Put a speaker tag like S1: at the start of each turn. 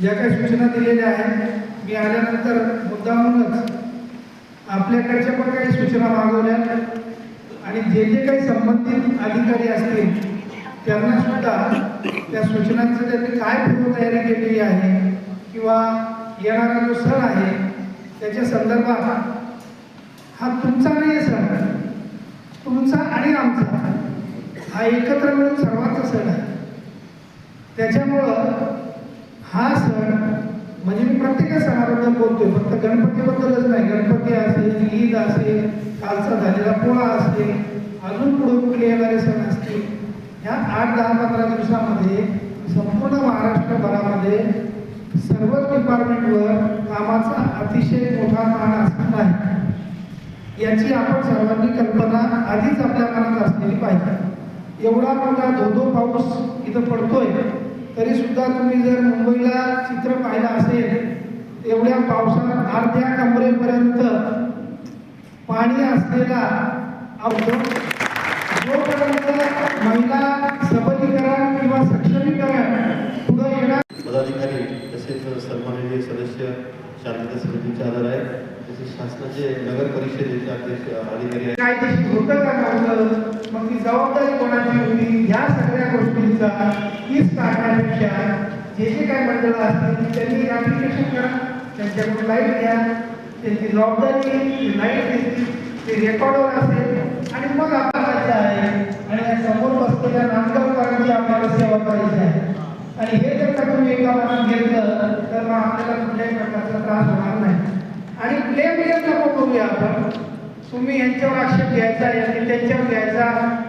S1: ज्या काही सूचना दिलेल्या आहेत मी आल्यानंतर मुद्दामूनच आपल्याकडच्या पण काही सूचना मागवल्या आणि जे जे काही संबंधित अधिकारी असतील त्यांना सुद्धा त्या सूचनांचं त्यांनी काय पूर्वतयारी केलेली आहे किंवा येणारा जो सण आहे त्याच्या संदर्भात हा तुमचा नाही आहे सण. तुमचा आणि आमचा. हा एकत्र मिळून सर्वांचा सण आहे. त्याच्यामुळं हा सण म्हणजे मी प्रत्येक सणाबद्दल बोलतोय फक्त गणपतीबद्दलच नाही. गणपती असेल ईद असेल कालचा झालेला पोळा असेल अजून पुढे कुठले येणारे सण असतील ह्या आठ दहा पंधरा दिवसामध्ये संपूर्ण महाराष्ट्रभरामध्ये सर्वच डिपार्टमेंटवर कामाचा अतिशय मोठा ताण असणार आहे. याची आपण सर्वांनी कल्पना आधीच आपल्या मनात असलेली पाहिजे. एवढा मोठा धोधो पाऊस इथं पडतो सुद्धा तुम्ही जर मुंबईला चित्र पाहिलं असेल एवढ्या पावसात अर्ध्या कमरेपर्यंत पाणी असलेला जोपर्यंत महिला सबलीकरण किंवा सक्षमीकरण पुढे येणार
S2: पदाधिकारी तसेच सन्माननीय सदस्य शांतता समितीचे आधार आहेत. तसेच शासनाचे नगर परिषदेचे अध्यक्ष अधिकारी
S1: कायदेशीर होतं का नव्हतं मग ती जबाबदारी कोणाची होती? ह्या सगळ्या तीस काढण्यापेक्षा जे जे काही मंडळ असतील त्यांनी ऍप्लिकेशन करा. त्यांच्याकडून लाइट घ्या. त्यांची जबाबदारी लाइट घेतली ते रेकॉर्डवर असेल. आणि मग आपल्याला आहे. आणि या समोर बसलेल्या नामगावकरांची आपल्याला सेवा करायची आहे. आणि हे जर का तुम्ही एका मनात घेतलं तर मग आपल्याला कुठल्याही प्रकारचा त्रास होणार नाही. आणि ब्लेम नको करूया आपण. तुम्ही यांच्यावर आक्षेप घ्यायचा यांनी त्यांच्यावर घ्यायचा.